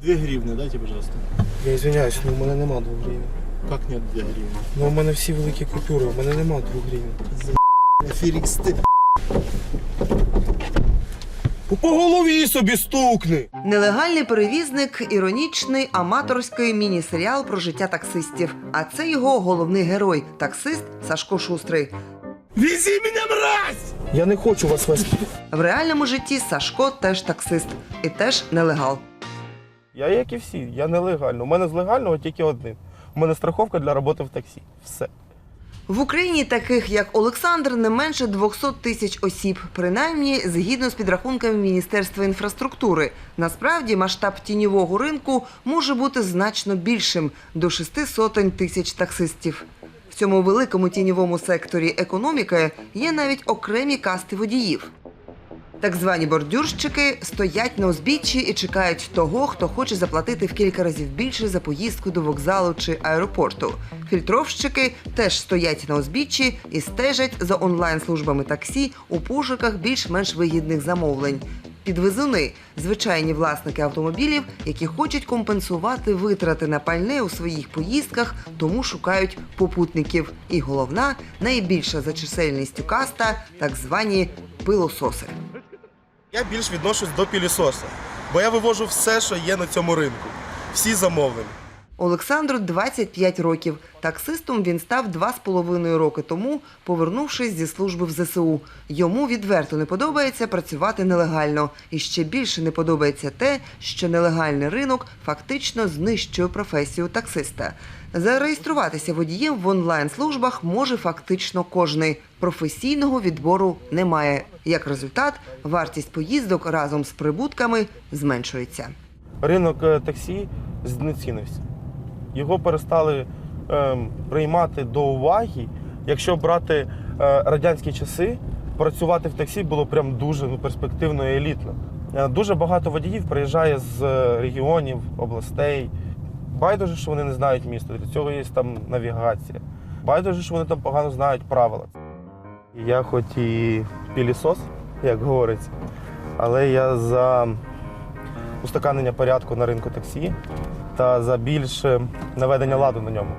2 гривны дайте, пожалуйста. Я извиняюсь, ну у мене нема 2 гривень. Как нет 2 гривны? Ну у мене всі великі купюри, у мене нема 2 гривень. Феликс, ты... По голові собі стукни! Нелегальний перевізник іронічний аматорський міні-серіал про життя таксистів. А це його головний герой таксист Сашко Шустрий. Вези мене, мразь! Я не хочу вас вести. В реальному житті Сашко теж таксист і теж нелегал. Я як і всі, я нелегально. У мене з легального тільки один. У мене страховка для роботи в таксі. Все. В Україні таких як Олександр не менше 200 тисяч осіб, принаймні згідно з підрахунками Міністерства інфраструктури. Насправді масштаб тіньового ринку може бути значно більшим до шести сотень тисяч таксистів. В цьому великому тіньовому секторі економіки є навіть окремі касти водіїв. Так звані бордюрщики стоять на узбіччі і чекають того, хто хоче заплатити в кілька разів більше за поїздку до вокзалу чи аеропорту. Фільтровщики теж стоять на узбіччі і стежать за онлайн-службами таксі у пошуках більш-менш вигідних замовлень. Підвезуни звичайні власники автомобілів, які хочуть компенсувати витрати на пальне у своїх поїздках, тому шукають попутників. І головна найбільша за чисельністю каста так звані пилососи. Я більш відношусь до пілісоса, бо я вивожу все, що є на цьому ринку. Всі замовлення. Олександру 25 років. Таксистом він став два з половиною роки тому, повернувшись зі служби в ЗСУ. Йому відверто не подобається працювати нелегально. І ще більше не подобається те, що нелегальний ринок фактично знищує професію таксиста. Зареєструватися водієм в онлайн-службах може фактично кожний. Професійного відбору немає. Як результат, вартість поїздок разом з прибутками зменшується. Ринок е, таксі знецінився. Його перестали ем, приймати до уваги. Якщо брати е, радянські часи, працювати в таксі було прям дуже ну, перспективно і елітно. Е, дуже багато водіїв приїжджає з е, регіонів, областей. Байдуже, що вони не знають місто, для цього є там навігація. Байдуже, що вони там погано знають правила. Я хоч і пілісос, як говориться, але я за устаканення порядку на ринку таксі та за більше наведення ладу на ньому.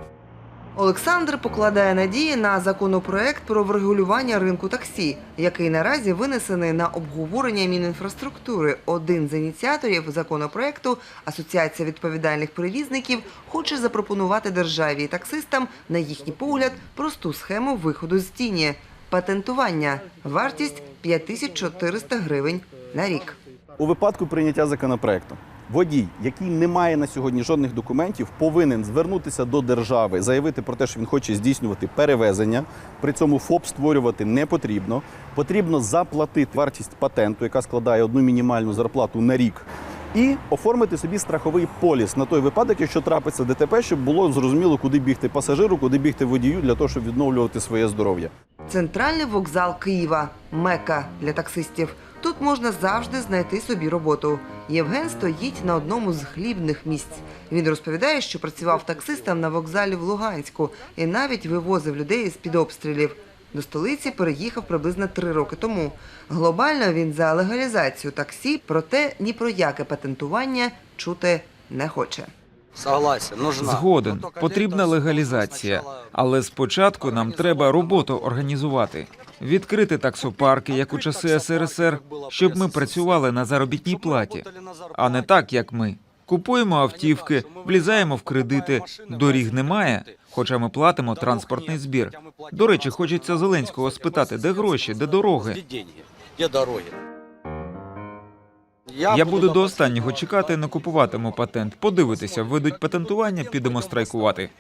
Олександр покладає надії на законопроект про врегулювання ринку таксі, який наразі винесений на обговорення Мінінфраструктури. Один з ініціаторів законопроекту Асоціація відповідальних перевізників хоче запропонувати державі і таксистам, на їхній погляд, просту схему виходу з тіні патентування. Вартість 5400 гривень на рік. У випадку прийняття законопроекту водій, який не має на сьогодні жодних документів, повинен звернутися до держави, заявити про те, що він хоче здійснювати перевезення. При цьому ФОП створювати не потрібно. Потрібно заплатити вартість патенту, яка складає одну мінімальну зарплату на рік. І оформити собі страховий поліс на той випадок, якщо трапиться ДТП, щоб було зрозуміло, куди бігти пасажиру, куди бігти водію для того, щоб відновлювати своє здоров'я. Центральний вокзал Києва мека для таксистів. Тут можна завжди знайти собі роботу. Євген стоїть на одному з хлібних місць. Він розповідає, що працював таксистом на вокзалі в Луганську і навіть вивозив людей з під обстрілів. До столиці переїхав приблизно три роки тому. Глобально він за легалізацію таксі, проте ні про яке патентування чути не хоче. Згоден, потрібна легалізація, але спочатку нам треба роботу організувати, відкрити таксопарки, як у часи СРСР, щоб ми працювали на заробітній платі, а не так, як ми. Купуємо автівки, влізаємо в кредити, доріг немає, хоча ми платимо транспортний збір. До речі, хочеться Зеленського спитати, де гроші, де дороги. Деньги? Дороги? Я буду до останнього чекати, не купуватиму патент. Подивитися, введуть патентування, підемо страйкувати.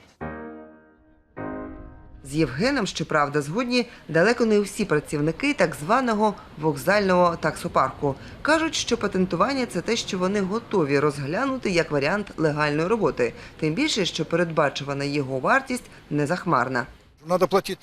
З Євгеном, щоправда, згодні далеко не всі працівники так званого вокзального таксопарку. Кажуть, що патентування це те, що вони готові розглянути як варіант легальної роботи, тим більше, що передбачувана його вартість не захмарна. Надо платить.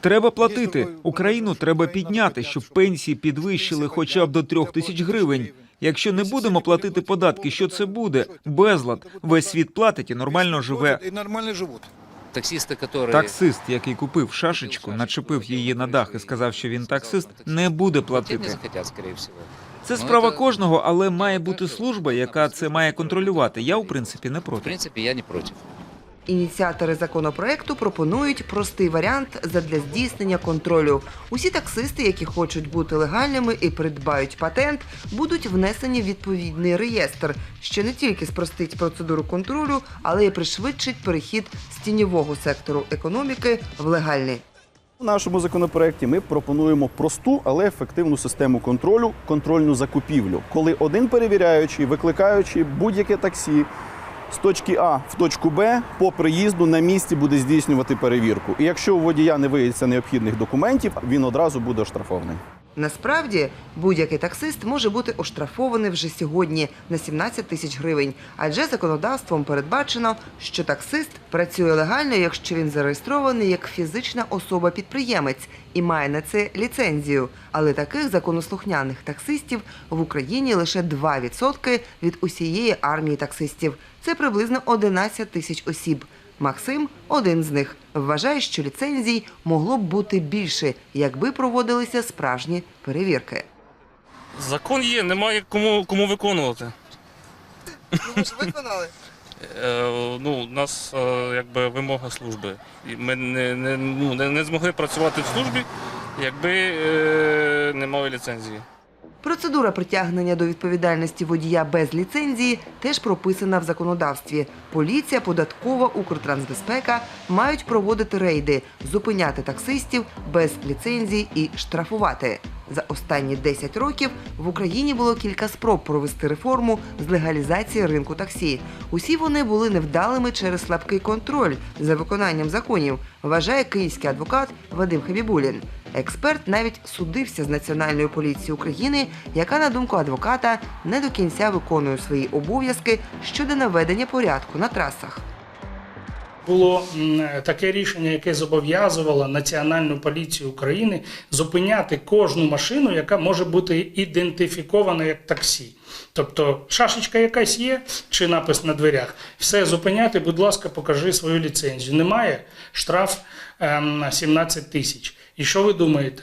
Треба платити. Україну треба підняти, щоб пенсії підвищили хоча б до трьох тисяч гривень. Якщо не будемо платити податки, що це буде? Безлад. Весь світ платить і нормально живе. И нормально живут. Таксисты, которые... Таксист, який купив шашечку, начепив її на дах і сказав, що він таксист, не буде платити. Це Ну, справа кожного, але має бути служба, яка це має контролювати. Я, в принципі, не В проти. принципе, я не против. Ініціатори законопроекту пропонують простий варіант задля здійснення контролю. Усі таксисти, які хочуть бути легальними і придбають патент, будуть внесені в відповідний реєстр, що не тільки спростить процедуру контролю, але й пришвидшить перехід з тіньового сектору економіки в легальний. У нашому законопроекті ми пропонуємо просту, але ефективну систему контролю, контрольну закупівлю, коли один перевіряючий, викликаючи будь-яке таксі з точки А в точку Б по приїзду на місці буде здійснювати перевірку. І якщо у водія не виявиться необхідних документів, він одразу буде оштрафований. Насправді будь-який таксист може бути оштрафований вже сьогодні на 17 тисяч гривень, адже законодавством передбачено, що таксист працює легально, якщо він зареєстрований як фізична особа-підприємець і має на це ліцензію. Але таких законослухняних таксистів в Україні лише 2% від усієї армії таксистів. Це приблизно 11 тисяч осіб. Максим, один з них, вважає, що ліцензій могло б бути більше, якби проводилися справжні перевірки. Закон є, немає кому, кому виконувати. Ви ж виконали? Е, ну, у нас е, якби вимога служби. І ми не, не, ну, не, не змогли працювати в службі, якби е, не мали ліцензії. Процедура притягнення до відповідальності водія без ліцензії теж прописана в законодавстві. Поліція, податкова, Укртрансбезпека мають проводити рейди, зупиняти таксистів без ліцензії і штрафувати. За останні 10 років в Україні було кілька спроб провести реформу з легалізації ринку таксі. Усі вони були невдалими через слабкий контроль за виконанням законів, вважає київський адвокат Вадим Хабібулін. Експерт навіть судився з Національною поліцією України, яка, на думку адвоката, не до кінця виконує свої обов'язки щодо наведення порядку на трасах. Було таке рішення, яке зобов'язувало Національну поліцію України зупиняти кожну машину, яка може бути ідентифікована як таксі. Тобто шашечка якась є чи напис на дверях. Все зупиняти, будь ласка, покажи свою ліцензію. Немає штраф ем, на 17 тисяч. І що ви думаєте?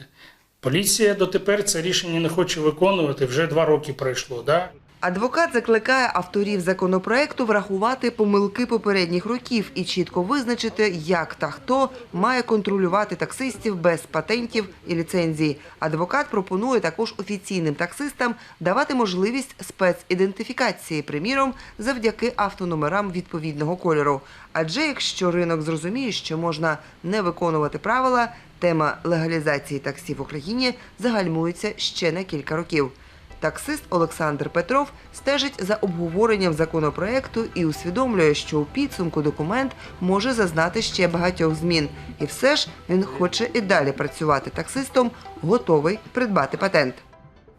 Поліція дотепер це рішення не хоче виконувати, вже два роки пройшло. Да? Адвокат закликає авторів законопроекту врахувати помилки попередніх років і чітко визначити, як та хто має контролювати таксистів без патентів і ліцензії. Адвокат пропонує також офіційним таксистам давати можливість спецідентифікації, приміром, завдяки автономерам відповідного кольору. Адже якщо ринок зрозуміє, що можна не виконувати правила, тема легалізації таксі в Україні загальмується ще на кілька років. Таксист Олександр Петров стежить за обговоренням законопроекту і усвідомлює, що у підсумку документ може зазнати ще багатьох змін. І все ж він хоче і далі працювати таксистом, готовий придбати патент.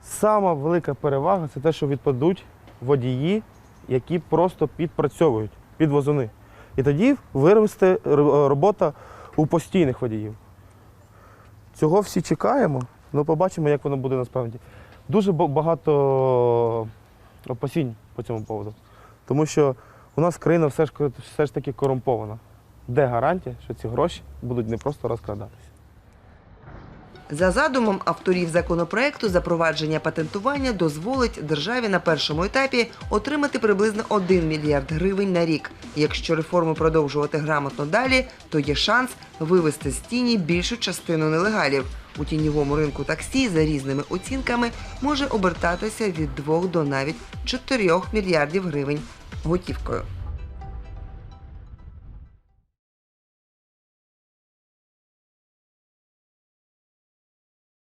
Сама велика перевага це те, що відпадуть водії, які просто підпрацьовують під возуни. І тоді виросте робота у постійних водіїв. Цього всі чекаємо, ну побачимо, як воно буде насправді. Дуже багато опасінь по цьому поводу. Тому що у нас країна все ж, все ж таки корумпована. Де гарантія, що ці гроші будуть не просто розкрадатися? За задумом авторів законопроекту, запровадження патентування дозволить державі на першому етапі отримати приблизно 1 мільярд гривень на рік. Якщо реформу продовжувати грамотно далі, то є шанс вивести з тіні більшу частину нелегалів. У тіньовому ринку таксі за різними оцінками може обертатися від 2 до навіть 4 мільярдів гривень готівкою.